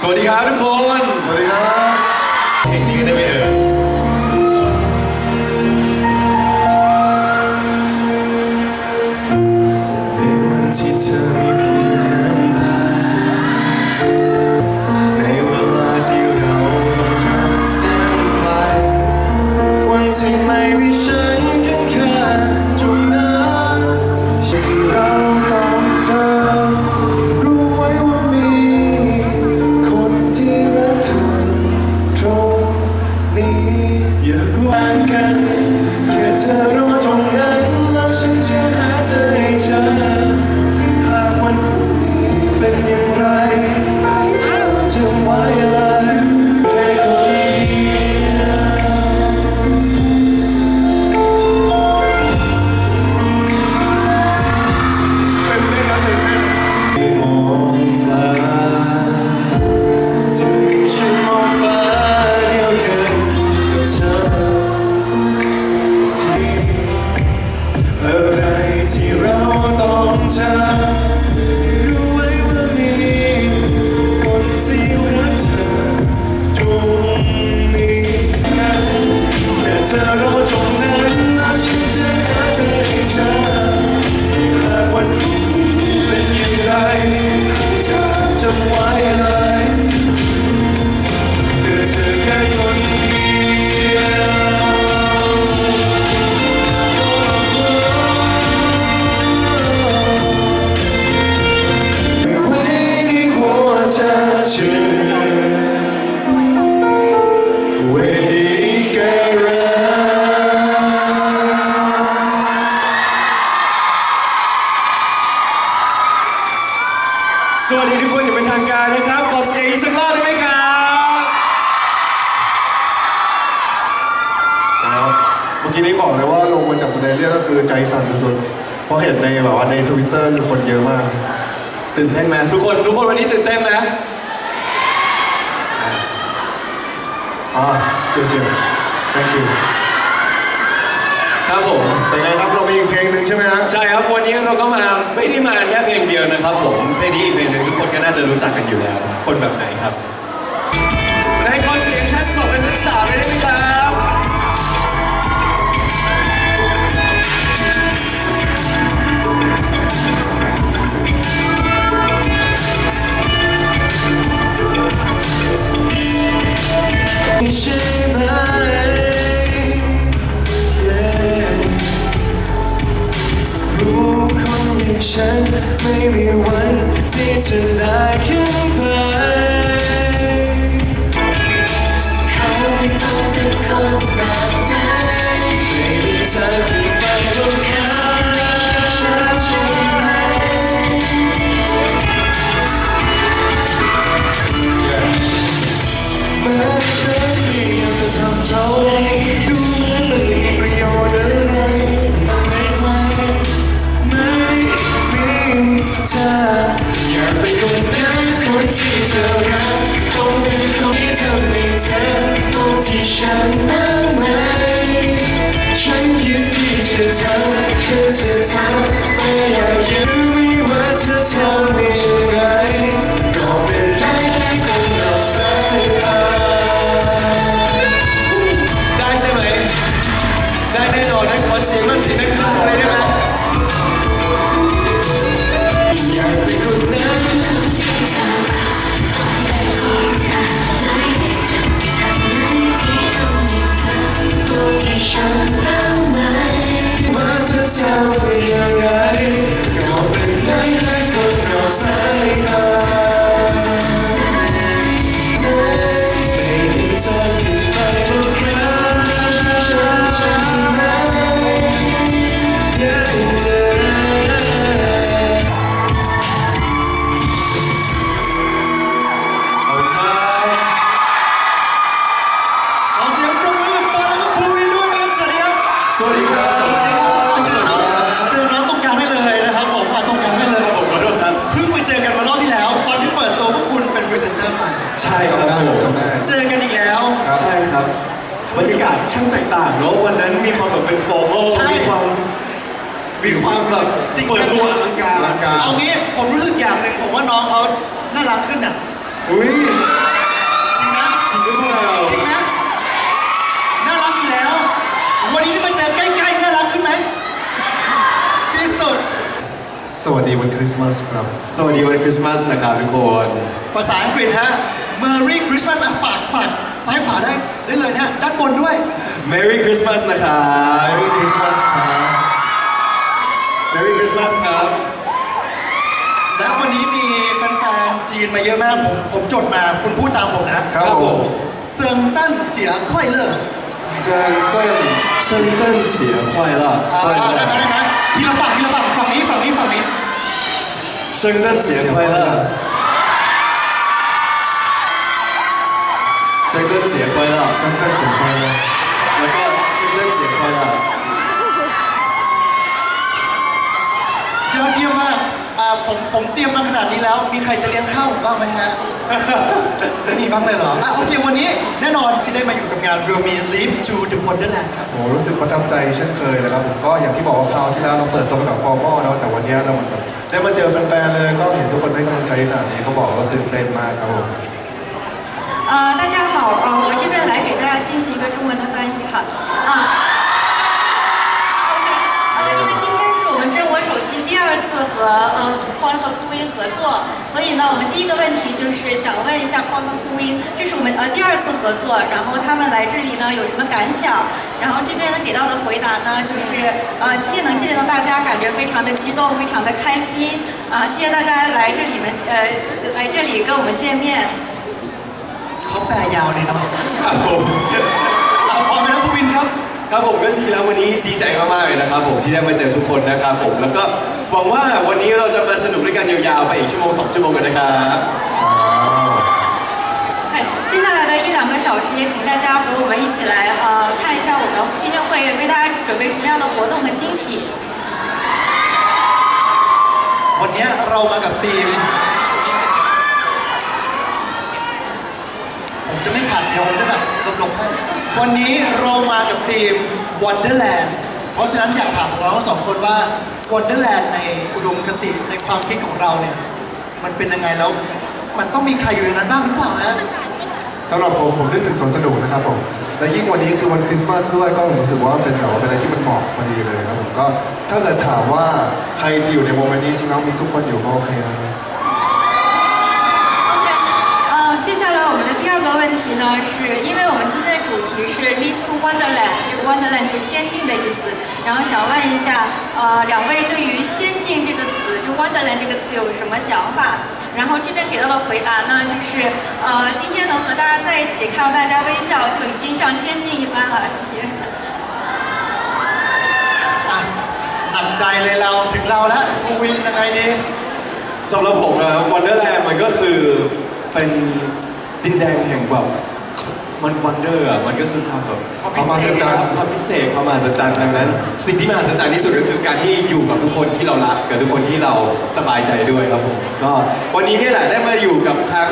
สวัสดีครับทุกคน สวัสดีครับ time. สวัสดีทุกคนอย่างเป็นทางการนะครับ ขอเสียงอีกสักรอบได้ไหมครับ เมื่อกี้นี้บอกเลยว่าลงมาจากบันไดเลื่อนก็คือใจสั่นสุดๆเพราะเห็นในแบบว่าในทวิตเตอร์คืคนเยอะมาก ตื่นเต้นไหมทุกคนทุกคนวันนี้ตื่นเต้นไหมอ่าเสียว thank you ครับผม ยังไงครับเรามีอีกเพลงหนึ่งใช่ไหมครับใช่ครับวันนี้เราก็มาไม่ได้มาแค่เพลงเดียวนะครับผมเพลงนี้อีกเพลงหนึ่งทุกคนก็น่าจะรู้จักกันอยู่แล้ว คนแบบไหนครับางนั้นไหมฉันยินดีจะทำ กาศช่างแตกต่างเนาะวันนั้นมีความแบบเป็นฟอร์มอลมีความมีความแบบจริงๆ เปิดตัวลังกาอลังการ เอางี้ผมรู้สึกอย่างหนึ่งผมว่าน้องเขาน่ารักขึ้นอะอุ้ยจริงนะจริงหรือเปล่าจริงนะน่ารักอยู่แล้ว วันนี้ที่มาเจอใกล้ๆน่ารักขึ้นไหมที่สุดสวัสดีวันคริสต์มาสครับ สวัสดีวันคริสต์มาสนะครับทุกคน ภาษาอังกฤษฮะ Merry Christmas อ่ะฝากฝากซ้ายขวาได้ได้เลยนะฮะด้านบนด้วย Merry Christmas นะครับ Merry Christmas ครับ Merry Christmas ครับ แล้ววันนี้มีแฟนๆจีนมาเยอะมากผมผมจดมาคุณพูดตามผมนะครับ ผม เซิงตั้นเจียค่อยเลิก เซนเติ้ล 圣诞节快乐 อ่าได้ไหมได้ไหมทีละฝั่งทีละฝั่งฝั่งนี้ฝั่งนี้ฝั่งนี้ 圣诞节快乐 圣诞节快乐 เซนเติ้ลเจ๋งมากเลย แล้วก็圣诞节快乐 ยอดเยี่ยมมากอ่าผมผมเตรียมมาขนาดนี้แล้ว มีใครจะเลี้ยงข้าวผมบ้างไหมฮะ ไม่มีบ้างเลยเหรออ่ะโอเควันนี้แน่นอนที่ได้มาอยู่กับงาน Real Me Live to the Wonderland ครับ โอ้รู้สึกประทับใจเช่นเคยนะครับผมก็อย่างที่บอกว่าคราวที่แล้วเราเปิดตัวแบบฟอร์มอลเนาะแต่วันนี้เราเหมือนแบบได้มาเจอแฟนๆเลยก็เห็นทุกคนให้กำลังใจขนาดนี้ก็บอกว่าตื่นเต้นมากครับผม 呃，大家好，呃，我这边来给大家进行一个中文的翻译哈，啊，OK，呃，因为今天是我们真我手机第二次和呃欢乐酷音合作，所以呢，我们第一个问题就是想问一下欢乐酷音，这是我们呃第二次合作，然后他们来这里呢有什么感想？然后这边呢给到的回答呢就是呃今天能见到大家，感觉非常的激动，非常的开心啊、谢谢大家来这里面呃来这里跟我们见面。 เขาแปลยาวเลยเนาะ ครับผม เอาพร้อมไหมนะภูวินครับ ครับผมก็จริงแล้ววันนี้ดีใจมากๆเลยนะครับผมที่ได้มาเจอทุกคนนะครับผมแล้วก็หวังว่าวันนี้เราจะมาสนุกด้วยกันยาวๆไปอีกชั่วโมงสองชั่วโมงกันนะครับ 哎，接下来的一两个小时，也请大家和我们一起来呃看一下我们今天会为大家准备什么样的活动和惊喜。 วันนี้เรามากับทีม ผมจะไม่ขัดเดี๋ยวผมจะแบบหลบๆให้วันนี้เรามากับทีม Wonderland เพราะฉะนั้นอยากถามเราทั้งสองคนว่า Wonderland ในอุดมคติในความคิดของเราเนี่ย มันเป็นยังไงแล้ว มันต้องมีใครอยู่ในนั้นบ้างหรือเปล่าฮะ สำหรับผมผมนึกถึงสวนสนุกนะครับผม และยิ่งวันนี้คือวันคริสต์มาสด้วยก็ผมรู้สึกว่าเป็นแบบว่าเป็นอะไรที่มันเหมาะพอดีเลยครับผมก็ถ้าเกิดถามว่าใครจะอยู่ในโมเมนต์นี้จริงๆแล้วมีทุกคนอยู่ก็โอเคนะครับ 二个问题呢，是因为我们今天的主题是 Lead to Wonderland，这个 Wonderland 就是仙境的意思。然后想问一下，呃，两位对于仙境这个词，就 Wonderland 这个词有什么想法？然后这边给到的回答呢，就是呃，今天能和大家在一起，看到大家微笑，就已经像仙境一般了，谢谢。 อ่ะหนักใจเลยเราถึงเราแล้วภูวินยังไงดี สำหรับผมนะวันเดอร์แลนด์มันก็คือเป็น ดินแดนแห่งแบบมันวันเดอร์อ่ะมันก็คือความแบบ ความพิเศษ ความพิเศษความมหัศจรรย์ดังนั้น สิ่งที่มหัศจรรย์ที่สุดก็คือการที่อยู่กับทุกคนที่เรารักกับทุกคนที่เราสบายใจด้วยครับผมก็วันนี้เนี่ยแหละได้มาอยู่กับทั้ง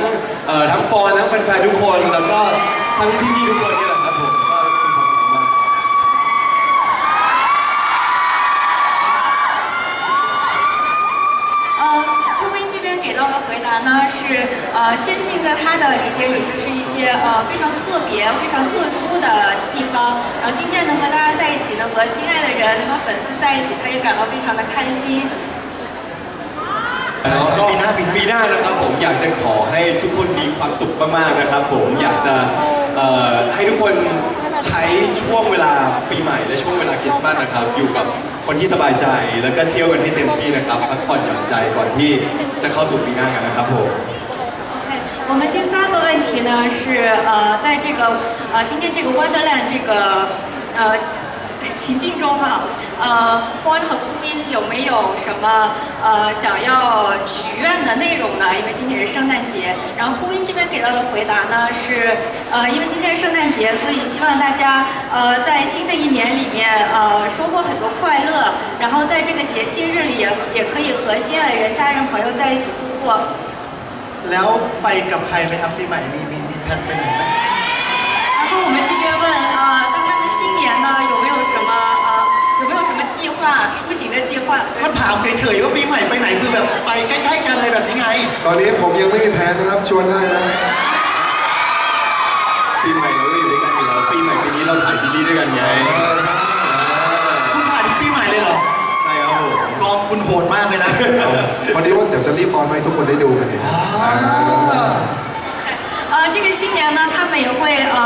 เอ่อทั้งปอนทั้งแฟนๆทุกคนแล้วก็ทั้งพี่ๆทุกคนนี่แหละครับผมก็มีความสุขมากครับ 呃，陆斌这边给到的回答呢是， 呃，仙境在他的理解里就是一些呃非常特别、非常特殊的地方。然后今天能和大家在一起，能和心爱的人、能和粉丝在一起，他也感到非常的开心。 แล้วก็ ปีหน้าปีหน้า ปีหน้านะครับผมอยากจะขอให้ทุกคนมีความสุขมากๆนะครับผมอยากจะเอ่อให้ทุกคนใช้ช่วงเวลาปีใหม่และช่วงเวลาคริสต์มาสนะครับ อยู่กับคนที่สบายใจแล้วก็เที่ยวกันให้เต็มที่นะครับพักผ่อนหย่อนใจก่อนที่จะเข้าสู่ปีหน้ากันนะครับผม OK， 我们第三个问题呢是呃，在这个呃今天这个 Wonderland 这个呃情境中哈，呃，欢和哭音有没有什么呃想要许愿的内容呢？因为今天是圣诞节，然后哭音这边给到的回答呢是呃，因为今天是圣诞节，所以希望大家呃在新的一年里面呃收获很多快乐，然后在这个节庆日里也也可以和心爱的人、家人、朋友在一起度过。 แล้วไปกับใครไหมครับปีใหม่มีมีมีแผนไปไหนไหม 然后我们这边问啊，那他们新年呢有没有什么啊，有没有什么计划，出行的计划？ ก็ถามเฉยๆว่าปีใหม่ไปไหนคือแบบไปใกล้ๆกันอะไรแบบนี้ไง ตอนนี้ผมยังไม่มีแผนนะครับชวนได้นะ ปีใหม่เราก็อยู่ด้วยกันอยู่แล้วปีใหม่ปีนี้เราถ่ายซีรีส์ด้วยกันไง คุณ โหดมากเลยนะ วันนี้ว่าเดี๋ยวจะรีบออนมาให้ทุกคนได้ดูกันเอง 呃，这个新年呢，他们也会呃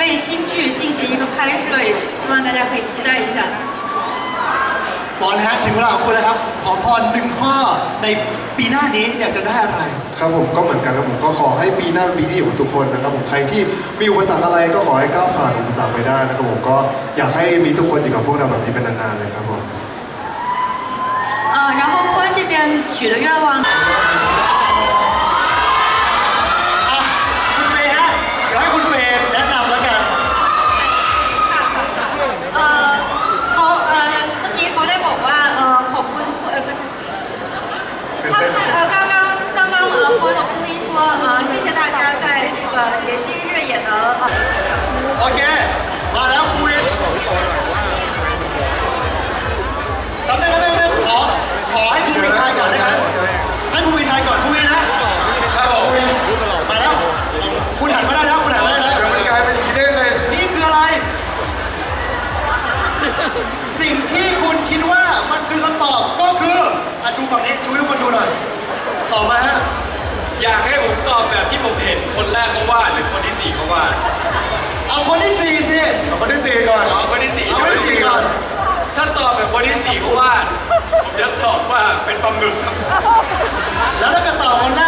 为新剧进行一个拍摄，也希希望大家可以期待一下。 บอลฮะถึงเวลาของคุณแล้วครับ ขอพรหนึ่งข้อในปีหน้านี้อยากจะได้อะไร ครับผมก็เหมือนกันครับผมก็ขอให้ปีหน้าเป็นปีที่อยู่กับทุกคนนะครับผมใครที่มีอุปสรรคอะไรก็ขอให้ก้าวผ่านอุปสรรคไปได้นะครับผมก็อยากให้มีทุกคนอยู่กับพวกเราแบบนี้เป็นนานๆเลยครับผม 呃，然后坤这 边许的愿望， สี่ก่อนวันที่สี่เอวันที่สี่ก่อนถ้าตอบแบบวันที่สี่ก็ว่าผมจะตอบว่าเป็นปลาหมึกครับแล้วถ้าเกิดตอบวันแร